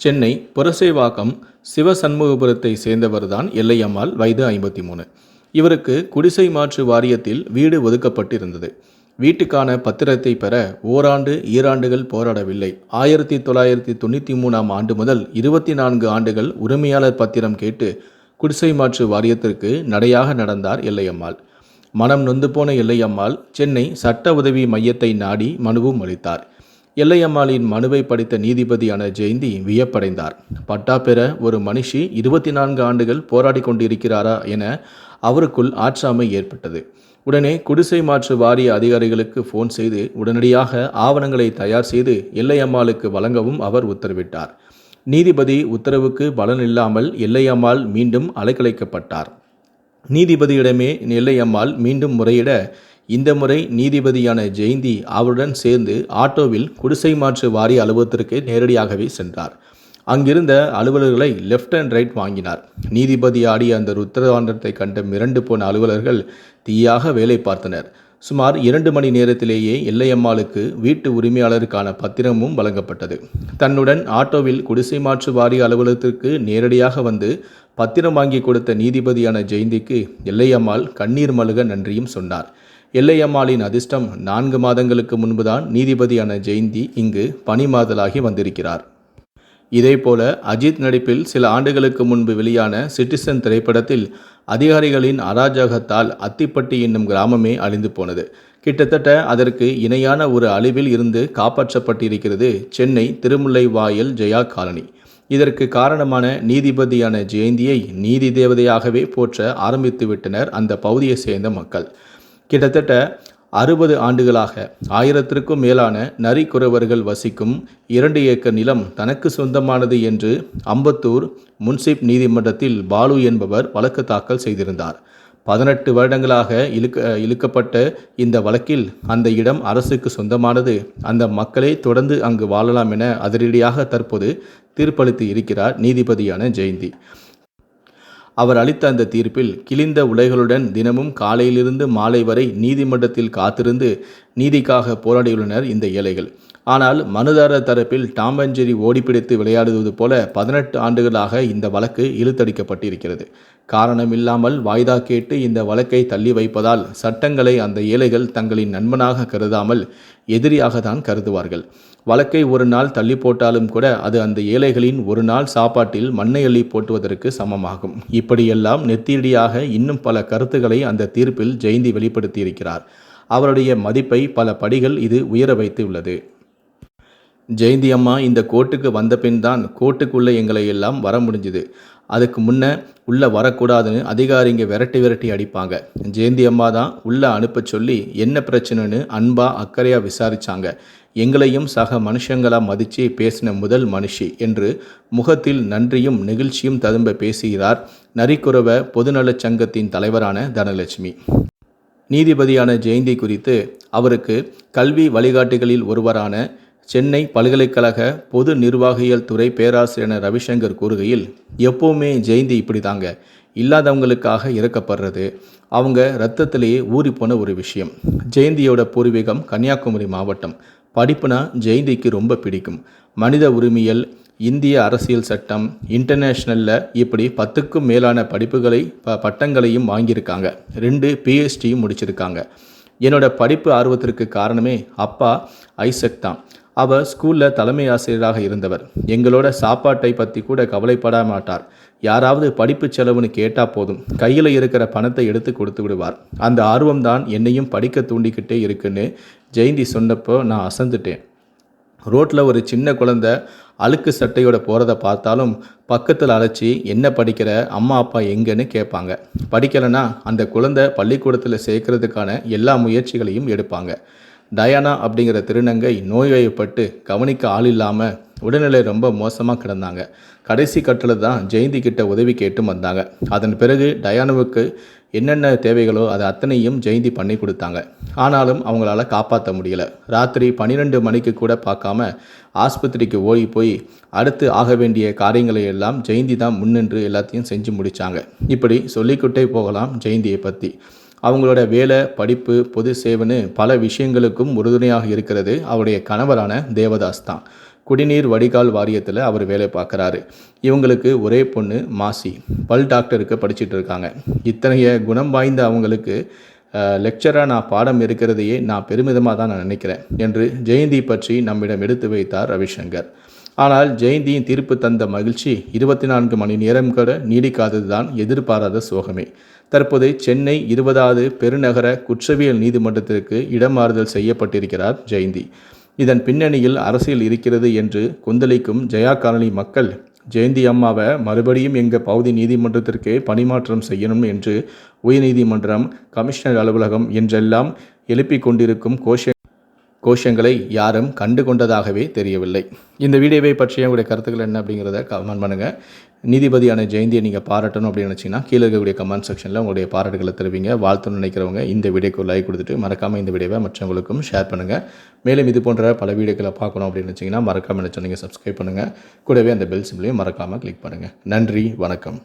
சென்னை புரசைவாக்கம் சிவசண்முகபுரத்தை சேர்ந்தவர்தான் எல்லையம்மாள் வயது ஐம்பத்தி மூணு இவருக்கு குடிசை மாற்று வாரியத்தில் வீடு ஒதுக்கப்பட்டிருந்தது. வீட்டுக்கான பத்திரத்தை பெற ஓராண்டு ஈராண்டுகள் போராடவில்லை. ஆயிரத்தி தொள்ளாயிரத்தி தொண்ணூற்றி மூணாம் ஆண்டு முதல் இருபத்தி நான்கு ஆண்டுகள் உரிமையாளர் பத்திரம் கேட்டு குடிசை மாற்று வாரியத்திற்கு நடையாக நடந்தார் எல்லையம்மாள். மனம் நொந்து போன எல்லையம்மாள் சென்னை சட்ட உதவி மையத்தை நாடி மனுவும் அளித்தார். எல்லையம்மாளின் மனுவை படித்த நீதிபதியான ஜெயந்தி வியப்படைந்தார். பட்டா பெற ஒரு மனுஷி இருபத்தி நான்கு ஆண்டுகள் போராடி கொண்டிருக்கிறாரா என அவருக்குள் ஆற்றாமை ஏற்பட்டது. உடனே குடிசை மாற்று வாரிய அதிகாரிகளுக்கு ஃபோன் செய்து உடனடியாக ஆவணங்களை தயார் செய்து எல்லையம்மாளுக்கு வழங்கவும் அவர் உத்தரவிட்டார். நீதிபதி உத்தரவுக்கு பலனில்லாமல் எல்லையம்மாள் மீண்டும் அலைக்கழிக்கப்பட்டார் நீதிபதியிடமே எல்லையம்மாள் மீண்டும் முறையிட இந்த முறை நீதிபதியான ஜெயந்தி அவருடன் சேர்ந்து ஆட்டோவில் குடிசை மாற்று வாரிய அலுவலகத்திற்கு நேரடியாகவே சென்றார். அங்கிருந்த அலுவலர்களை லெஃப்ட் அண்ட் ரைட் வாங்கினார். நீதிபதி ஆடிய அந்த உத்தரவாண்டத்தை கண்ட மிரண்டு போன அலுவலர்கள் தீயாக வேலை பார்த்தனர். சுமார் இரண்டு மணி நேரத்திலேயே எல்லையம்மாளுக்கு வீட்டு உரிமையாளருக்கான பத்திரமும் வழங்கப்பட்டது. தன்னுடன் ஆட்டோவில் குடிசை மாற்று வாரிய அலுவலகத்திற்கு நேரடியாக வந்து பத்திரம் வாங்கி கொடுத்த நீதிபதியான ஜெயந்திக்கு எல்லையம்மாள் கண்ணீர் மழுக நன்றியும் சொன்னார். எல்லையம்மாளின் அதிர்ஷ்டம் நான்கு மாதங்களுக்கு முன்புதான் நீதிபதியான ஜெயந்தி இங்கு பணிமாதலாகி வந்திருக்கிறார். இதேபோல அஜித் நடிப்பில் சில ஆண்டுகளுக்கு முன்பு வெளியான சிட்டிசன் திரைப்படத்தில் அதிகாரிகளின் அராஜகத்தால் அத்திப்பட்டி என்னும் கிராமமே அழிந்து போனது. கிட்டத்தட்ட அதற்கு இணையான ஒரு அழிவில் இருந்து காப்பாற்றப்பட்டிருக்கிறது சென்னை திருமுல்லை வாயில் ஜெயா காலனி. இதற்கு காரணமான நீதிபதியான ஜெயந்தியை நீதி தேவதையாகவே போற்ற ஆரம்பித்து விட்டனர் அந்த பகுதியை சேர்ந்த மக்கள். கிட்டத்தட்ட அறுபது ஆண்டுகளாக ஆயிரத்திற்கும் மேலான நரிக்குறவர்கள் வசிக்கும் இரண்டு ஏக்கர் நிலம் தனக்கு சொந்தமானது என்று அம்பத்தூர் முன்சிப் நீதிமன்றத்தில் பாலு என்பவர் வழக்கு தாக்கல் செய்திருந்தார். பதினெட்டு வருடங்களாக இழுக்க இழுக்கப்பட்ட இந்த வழக்கில் அந்த இடம் அரசுக்கு சொந்தமானது. அந்த மக்களே தொடர்ந்து அங்கு வாழலாம் என அதிரடியாக தற்போது தீர்ப்பளித்து இருக்கிறார் நீதிபதியான ஜெயந்தி. அவர் அளித்த அந்த தீர்ப்பில் கிழிந்த உலைகளுடன் தினமும் காலையிலிருந்து மாலை வரை நீதிமன்றத்தில் காத்திருந்து நீதிக்காக போராடியுள்ளனர் இந்த ஏழைகள். ஆனால் மனுதாரர் தரப்பில் டாம் அண்ட் ஓடிப்பிடித்து விளையாடுவது போல பதினெட்டு ஆண்டுகளாக இந்த வழக்கு இழுத்தடிக்கப்பட்டிருக்கிறது. காரணமில்லாமல் வாய்தா கேட்டு இந்த வழக்கை தள்ளி வைப்பதால் சட்டங்களை அந்த ஏழைகள் தங்களின் நண்பனாக கருதாமல் எதிரியாக தான் கருதுவார்கள். வழக்கை ஒரு நாள் தள்ளி போட்டாலும் கூட அது அந்த ஏழைகளின் ஒரு நாள் சாப்பாட்டில் மண்ணை அள்ளி போட்டுவதற்கு சமமாகும். இப்படியெல்லாம் நெத்தியடியாக இன்னும் பல கருத்துக்களை அந்த தீர்ப்பில் ஜெயந்தி வெளிப்படுத்தியிருக்கிறார். அவருடைய மதிப்பை பல படிகள் இது உயர வைத்து உள்ளது ஜெயந்தி அம்மா இந்த கோர்ட்டுக்கு வந்த பின் தான் கோர்ட்டுக்குள்ளே எங்களை எல்லாம் வர முடிஞ்சுது. அதுக்கு முன்னே உள்ளே வரக்கூடாதுன்னு அதிகாரிங்க விரட்டி விரட்டி அடிப்பாங்க. ஜெயந்தி அம்மா தான் உள்ளே அனுப்ப சொல்லி என்ன பிரச்சனைன்னு அன்பா அக்கறையாக விசாரித்தாங்க எங்களையும் சக மனுஷங்களாக மதித்து பேசின முதல் மனுஷி என்று முகத்தில் நன்றியும் நெகிழ்ச்சியும் ததும்ப பேசுகிறார் நரிக்குறவ பொதுநலச் சங்கத்தின் தலைவரான தனலட்சுமி. நீதிபதியான ஜெயந்தி குறித்து அவருக்கு கல்வி வழிகாட்டிகளில் ஒருவரான சென்னை பல்கலைக்கழக பொது நிர்வாகியல் துறை பேராசிரியர் ரவிசங்கர் கூறுகையில் எப்போவுமே ஜெயந்தி இப்படி தாங்க இல்லாதவங்களுக்காக இறக்கப்படுறது. அவங்க ரத்தத்திலேயே ஊறிப்போன ஒரு விஷயம். ஜெயந்தியோட பூர்வீகம் கன்னியாகுமரி மாவட்டம். படிப்புனா ஜெயந்திக்கு ரொம்ப பிடிக்கும். மனித உரிமையல் இந்திய அரசியல் சட்டம் இன்டர்நேஷ்னலில் இப்படி பத்துக்கும் மேலான படிப்புகளை ப பட்டங்களையும் வாங்கியிருக்காங்க. ரெண்டு பிஹெச்டியும் முடிச்சிருக்காங்க. என்னோட படிப்பு ஆர்வத்திற்கு காரணமே அப்பா ஐசக் தான். அவர் ஸ்கூலில் தலைமை ஆசிரியராக இருந்தவர். எங்களோட சாப்பாட்டை பற்றி கூட கவலைப்பட மாட்டார். யாராவது படிப்பு செலவுன்னு கேட்டால் போதும். கையில் இருக்கிற பணத்தை எடுத்து கொடுத்து விடுவார். அந்த ஆர்வம்தான் என்னையும் படிக்க தூண்டிக்கிட்டே இருக்குன்னு ஜெயந்தி சொன்னப்போ நான் அசந்துட்டேன். ரோட்டில் ஒரு சின்ன குழந்தை அழுக்கு சட்டையோட போகிறத பார்த்தாலும் பக்கத்தில் அழைச்சி என்ன படிக்கிற? அம்மா அப்பா எங்கன்னு கேட்பாங்க. படிக்கலைன்னா அந்த குழந்தை பள்ளிக்கூடத்தில் சேர்க்கறதுக்கான எல்லா முயற்சிகளையும் எடுப்பாங்க. டயானா அப்படிங்கிற திருநங்கை நோய்வாய்ப்பட்டு கவனிக்க ஆள் இல்லாமல் உடல்நிலை ரொம்ப மோசமாக கிடந்தாங்க. கடைசி கட்டில் தான் ஜெயந்தி கிட்ட உதவி கேட்டும் வந்தாங்க. அதன் பிறகு டயானுவுக்கு என்னென்ன தேவைகளோ அதை அத்தனையும் ஜெயந்தி பண்ணி கொடுத்தாங்க. ஆனாலும் அவங்களால காப்பாற்ற முடியல. ராத்திரி பன்னிரெண்டு மணிக்கு கூட பார்க்காம ஆஸ்பத்திரிக்கு ஓடி போய் அடுத்து ஆக வேண்டிய காரியங்களை எல்லாம் ஜெயந்தி தான் முன்னின்று எல்லாத்தையும் செஞ்சு முடித்தாங்க இப்படி சொல்லிக்கிட்டே போகலாம் ஜெயந்தியை பற்றி அவங்களோட வேலை படிப்பு பொது சேவைன்னு பல விஷயங்களுக்கும் உறுதுணையாக இருக்கிறது அவருடைய கணவரான தேவதாஸ் தான். குடிநீர் வடிகால் வாரியத்தில் அவர் வேலை பார்க்குறாரு. இவங்களுக்கு ஒரே பொண்ணு மாசி. பல் டாக்டருக்கு படிச்சுட்டு இருக்காங்க. இத்தனைய குணம் வாய்ந்த அவங்களுக்கு லெக்சராக நான் பாடம் இருக்கிறதையே நான் பெருமிதமாக தான் நான் நினைக்கிறேன் என்று ஜெயந்தி பற்றி நம்மிடம் எடுத்து வைத்தார் ரவிசங்கர். ஆனால் ஜெயந்தியின் தீர்ப்பு தந்த மகிழ்ச்சி இருபத்தி நான்கு மணி நேரம் கூட நீடிக்காததுதான் எதிர்பாராத சோகமே. தற்போது சென்னை இருபதாவது பெருநகர குற்றவியல் நீதிமன்றத்திற்கு இடமாறுதல் செய்யப்பட்டிருக்கிறார் ஜெயந்தி. இதன் பின்னணியில் அரசியல் இருக்கிறது என்று கொந்தளிக்கும் ஜெயா காலனி மக்கள் ஜெயந்தி அம்மாவை மறுபடியும் எங்கள் பகுதி நீதிமன்றத்திற்கு பணிமாற்றம் செய்யணும் என்று உயர்நீதிமன்றம் கமிஷனர் அலுவலகம் என்றெல்லாம் எழுப்பிக் கொண்டிருக்கும் கோஷ கோஷங்களை யாரும் கண்டு கொண்டதாகவே தெரியவில்லை. இந்த வீடியோவை பற்றிய உங்களுடைய கருத்துக்கள் என்ன அப்படிங்கிறத கமெண்ட் பண்ணுங்கள் நீதிபதியான ஜெயந்தியை நீங்கள் பாராட்டணும் அப்படின்னு நினச்சிங்கன்னா கீழே இருக்கக்கூடிய கமெண்ட் செக்ஷனில் உங்களுடைய பாராட்டுகளை தெரிவிங்க. வாழ்த்துன்னு நினைக்கிறவங்க இந்த வீடியோக்கு லைக் கொடுத்துட்டு மறக்காமல் இந்த வீடியோவை மற்றவங்களுக்கும் ஷேர் பண்ணுங்கள் மேலும் இது போன்ற பல வீடியோக்களை பார்க்கணும் அப்படின்னு நினச்சிங்கன்னா மறக்காமல் நினச்சா நீங்கள் சப்ஸ்கிரைப் பண்ணுங்கள் கூடவே அந்த பெல் சிம்லையும் மறக்காமல் கிளிக் பண்ணுங்கள் நன்றி வணக்கம்.